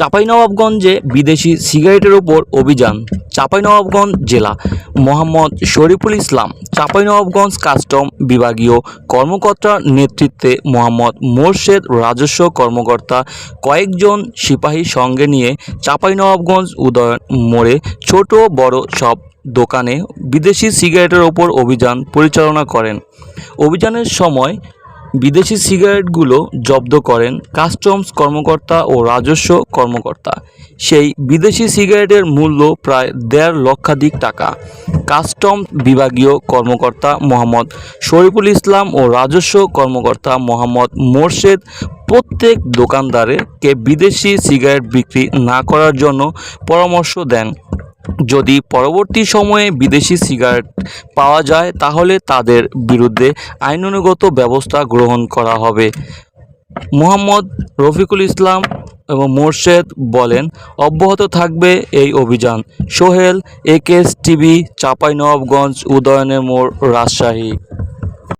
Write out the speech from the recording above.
চাঁপাইনবাবগঞ্জে বিদেশি সিগারেটের ওপর অভিযান, চাঁপাইনবাবগঞ্জ জেলা, মোহাম্মদ শরীফুল ইসলাম, চাঁপাইনবাবগঞ্জ কাস্টম বিভাগীয় কর্মকর্তার নেতৃত্বে মোহাম্মদ মোর্শেদ রাজস্ব কর্মকর্তা কয়েকজন সিপাহী সঙ্গে নিয়ে চাঁপাইনবাবগঞ্জ উদয়ন মোড়ে ছোট বড় সব দোকানে বিদেশি সিগারেটের ওপর অভিযান পরিচালনা করেন। অভিযানের সময় বিদেশি সিগারেটগুলো জব্দ করেন কাস্টমস কর্মকর্তা ও রাজস্ব কর্মকর্তা। সেই বিদেশি সিগারেটের মূল্য প্রায় দেড় লক্ষাধিক টাকা। কাস্টম বিভাগীয় কর্মকর্তা মোহাম্মদ শরীফুল ইসলাম ও রাজস্ব কর্মকর্তা মোহাম্মদ মোর্শেদ প্রত্যেক দোকানদারকে বিদেশি সিগারেট বিক্রি না করার জন্য পরামর্শ দেন। যদি পরবর্তী সময়ে বিদেশি সিগারেট পাওয়া যায়, তাহলে তাদের বিরুদ্ধে আইনানুগত ব্যবস্থা গ্রহণ করা হবে। মোহাম্মদ রফিকুল ইসলাম এবং মোর্শেদ বলেন, অব্যাহত থাকবে এই অভিযান। সোহেল একেএস টিভি, চাঁপাইনবাবগঞ্জ, উদয়নের মোড়, রাজশাহী।